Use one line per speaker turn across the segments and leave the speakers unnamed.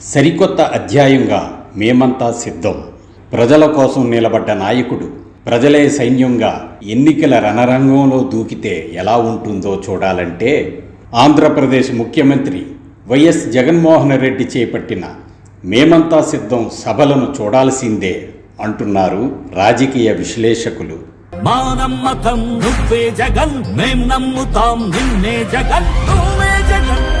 సరికొత్త అధ్యాయంగా మేమంతా సిద్ధం. ప్రజల కోసం నిలబడ్డ నాయకుడు ప్రజలే సైన్యంగా ఎన్నికల రణరంగంలో దూకితే ఎలా ఉంటుందో చూడాలంటే ఆంధ్రప్రదేశ్ ముఖ్యమంత్రి వైఎస్ జగన్మోహన్ రెడ్డి చేపట్టిన మేమంతా సిద్ధం సభలను చూడాల్సిందే అంటున్నారు రాజకీయ విశ్లేషకులు.
మా నమ్మకం నువ్వే జగన్ మేం నమ్ముతాం నిన్నే జగన్ నువ్వే జగన్.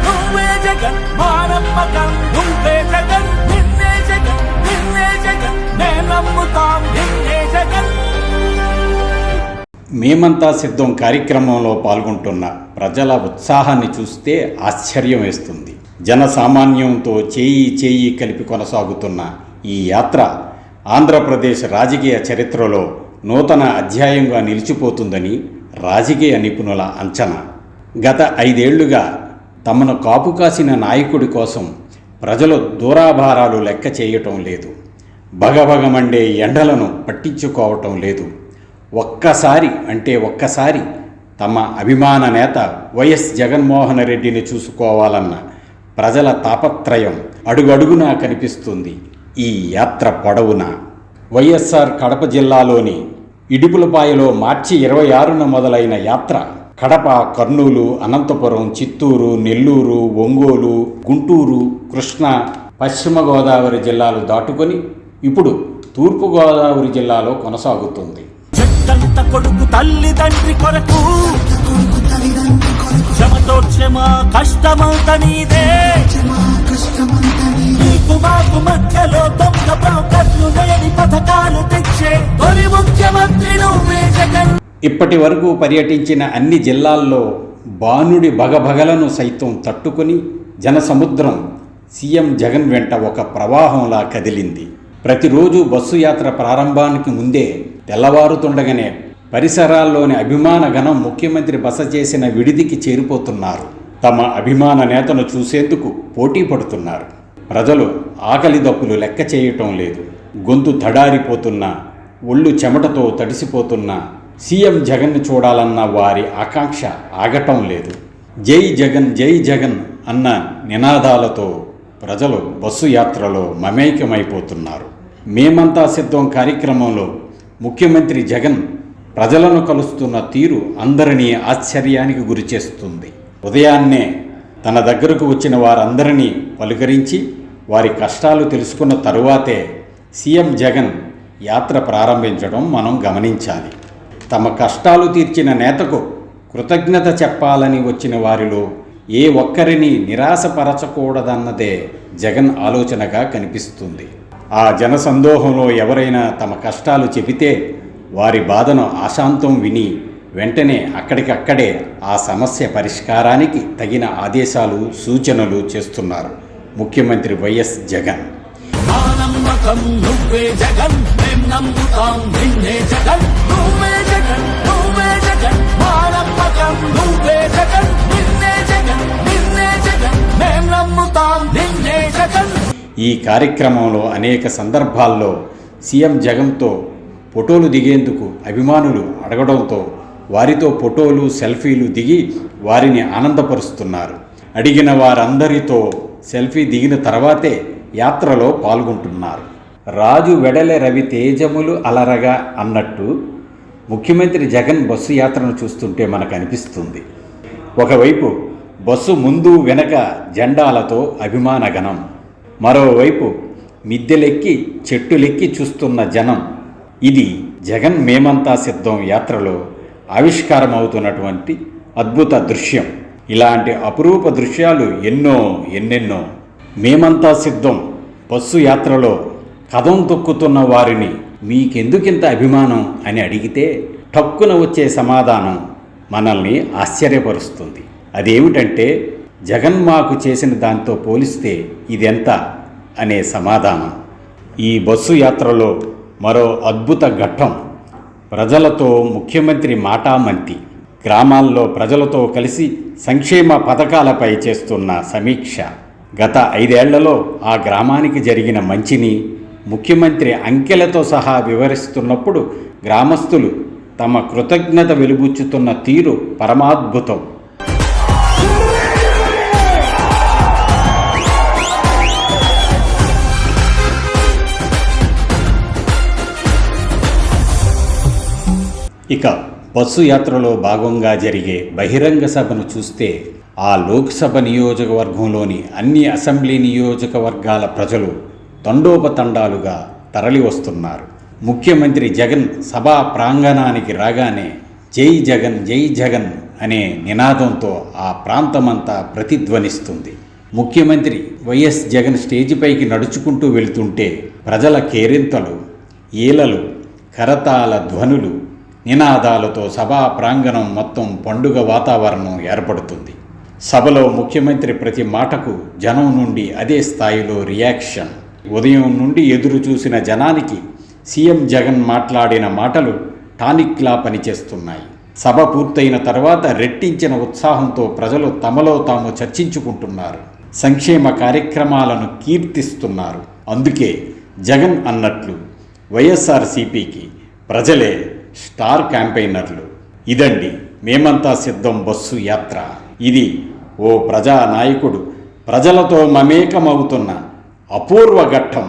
జగన్ మానమ్మకం నువ్వే జగన్ నిన్నే జగన్ నిన్నే జగన్ మేం నమ్ముతాం నిన్నే జగన్
మేమంతా సిద్ధం కార్యక్రమంలో పాల్గొంటున్న ప్రజల ఉత్సాహాన్ని చూస్తే ఆశ్చర్యం వేస్తుంది. జనసామాన్యంతో చేయి చేయి కలిపి కొనసాగుతున్న ఈ యాత్ర ఆంధ్రప్రదేశ్ రాజకీయ చరిత్రలో నూతన అధ్యాయంగా నిలిచిపోతుందని రాజకీయ నిపుణుల అంచనా. గత ఐదేళ్ళుగా తమను కాపు కాసిన నాయకుడి కోసం ప్రజలు దూరాభారాలు లెక్క చేయటం లేదు. భగభగమండే ఎండలను పట్టించుకోవటం లేదు. ఒక్కసారి అంటే ఒక్కసారి తమ అభిమాన నేత వైఎస్ జగన్మోహన్ రెడ్డిని చూసుకోవాలన్న ప్రజల తాపత్రయం అడుగడుగునా కనిపిస్తుంది ఈ యాత్ర పొడవున. వైఎస్ఆర్ కడప జిల్లాలోని ఇడుపులపాయలో మార్చి ఇరవై ఆరున మొదలైన యాత్ర కడప కర్నూలు అనంతపురం చిత్తూరు నెల్లూరు ఒంగోలు గుంటూరు కృష్ణా పశ్చిమ గోదావరి జిల్లాలు దాటుకొని ఇప్పుడు తూర్పుగోదావరి జిల్లాలో కొనసాగుతుంది.
తల్లి తండ్రి కొరకు మధ్యలో దొంగ బ్రోకర్లు లేని పథకాలు తెచ్చే తొలి ముఖ్యమంత్రి నువ్వే జగన్.
ఇప్పటి వరకు పర్యటించిన అన్ని జిల్లాల్లో బాణుడి బగబగలను సైతం తట్టుకొని జనసముద్రం సీఎం జగన్ వెంట ఒక ప్రవాహంలా కదిలింది. ప్రతిరోజు బస్సు యాత్ర ప్రారంభానికి ముందే తెల్లవారుతుండగానే పరిసరాల్లోని అభిమాన గణం ముఖ్యమంత్రి బస చేసిన విడిదికి చేరిపోతున్నారు. తమ అభిమాన నేతను చూసేందుకు పోటీ పడుతున్నారు. ప్రజలు ఆకలి దప్పులు లెక్క చేయటం లేదు. గొంతు తడారిపోతున్నా ఒళ్ళు చెమటతో తడిసిపోతున్నా సీఎం జగన్ను చూడాలన్న వారి ఆకాంక్ష ఆగటం లేదు. జై జగన్ జై జగన్ అన్న నినాదాలతో ప్రజలు బస్సు యాత్రలో మమేకమైపోతున్నారు. మేమంతా సిద్ధం కార్యక్రమంలో ముఖ్యమంత్రి జగన్ ప్రజలను కలుస్తున్న తీరు అందరినీ ఆశ్చర్యానికి గురిచేస్తుంది ఉదయాన్నే తన దగ్గరకు వచ్చిన వారందరినీ పలుకరించి వారి కష్టాలు తెలుసుకున్న తరువాతే సీఎం జగన్ యాత్ర ప్రారంభించడం మనం గమనించాలి. తమ కష్టాలు తీర్చిన నేతకు కృతజ్ఞత చెప్పాలని వచ్చిన వారిలో ఏ ఒక్కరిని నిరాశపరచకూడదన్నదే జగన్ ఆలోచనగా కనిపిస్తుంది. ఆ జనసందోహంలో ఎవరైనా తమ కష్టాలు చెబితే వారి బాధను ఆశాంతం విని వెంటనే అక్కడికక్కడే ఆ సమస్య పరిష్కారానికి తగిన ఆదేశాలు సూచనలు చేస్తున్నారు ముఖ్యమంత్రి వైఎస్ జగన్.
జగన్ జగన్.
ఈ కార్యక్రమంలో అనేక సందర్భాల్లో సీఎం జగన్తో ఫోటోలు దిగేందుకు అభిమానులు అడగడంతో వారితో ఫోటోలు సెల్ఫీలు దిగి వారిని ఆనందపరుస్తున్నారు. అడిగిన వారందరితో సెల్ఫీ దిగిన తర్వాతే యాత్రలో పాల్గొంటున్నారు. రాజు వెడలె రవి తేజములు అలరగా అన్నట్టు ముఖ్యమంత్రి జగన్ బస్సు యాత్రను చూస్తుంటే మనకు అనిపిస్తుంది. ఒకవైపు బస్సు ముందు వెనక జెండాలతో అభిమానగణం. మరోవైపు మిద్దెలెక్కి చెట్టులెక్కి చూస్తున్న జనం ఇది జగన్ మేమంతా సిద్ధం యాత్రలో ఆవిష్కారమవుతున్నటువంటి అద్భుత దృశ్యం. ఇలాంటి అపురూప దృశ్యాలు ఎన్నో ఎన్నెన్నో. మేమంతా సిద్ధం. బస్సు యాత్రలో కథం తొక్కుతున్న వారిని మీకెందుకింత అభిమానం అని అడిగితే టక్కున వచ్చే సమాధానం మనల్ని ఆశ్చర్యపరుస్తుంది. అదేమిటంటే జగన్ మాకు చేసిన దాంతో పోలిస్తే ఇదెంత అనే సమాధానం. ఈ బస్సు యాత్రలో మరో అద్భుత ఘట్టం. ప్రజలతో ముఖ్యమంత్రి మాటామంతి. గ్రామాల్లో ప్రజలతో కలిసి సంక్షేమ పథకాలపై చేస్తున్న సమీక్ష. గత ఐదేళ్ళలో ఆ గ్రామానికి జరిగిన మంచిని ముఖ్యమంత్రి అంకెలతో సహా వివరిస్తున్నప్పుడు గ్రామస్తులు తమ కృతజ్ఞత వెలుబుచ్చుతున్న తీరు పరమాద్భుతం. ఇక బస్సు యాత్రలో భాగంగా జరిగే బహిరంగ సభను చూస్తే ఆ లోక్సభ నియోజకవర్గంలోని అన్ని అసెంబ్లీ నియోజకవర్గాల ప్రజలు తండోపతండాలుగా తరలి వస్తున్నారు. ముఖ్యమంత్రి జగన్ సభా ప్రాంగణానికి రాగానే జై జగన్ జై జగన్ అనే నినాదంతో ఆ ప్రాంతమంతా ప్రతిధ్వనిస్తుంది. ముఖ్యమంత్రి వైఎస్ జగన్ స్టేజిపైకి నడుచుకుంటూ వెళుతుంటే ప్రజల కేరింతలు ఈలలు కరతాల ధ్వనులు నినాదాలతో సభా ప్రాంగణం మొత్తం పండుగ వాతావరణం ఏర్పడుతుంది. సభలో ముఖ్యమంత్రి ప్రతి మాటకు జనం నుండి అదే స్థాయిలో రియాక్షన్. ఉదయం నుండి ఎదురు చూసిన జనానికి సీఎం జగన్ మాట్లాడిన మాటలు టానిక్లా పనిచేస్తున్నాయి. సభ పూర్తయిన తర్వాత రెట్టించిన ఉత్సాహంతో ప్రజలు తమలో తాము చర్చించుకుంటున్నారు. సంక్షేమ కార్యక్రమాలను కీర్తిస్తున్నారు. అందుకే జగన్ అన్నట్లు వైఎస్ఆర్సీపీకి ప్రజలే స్టార్ క్యాంపెయినర్లు. ఇదండి మేమంతా సిద్ధం బస్సు యాత్ర. ఇది ఓ ప్రజా నాయకుడు ప్రజలతో మమేకమవుతున్న అపూర్వ ఘట్టం.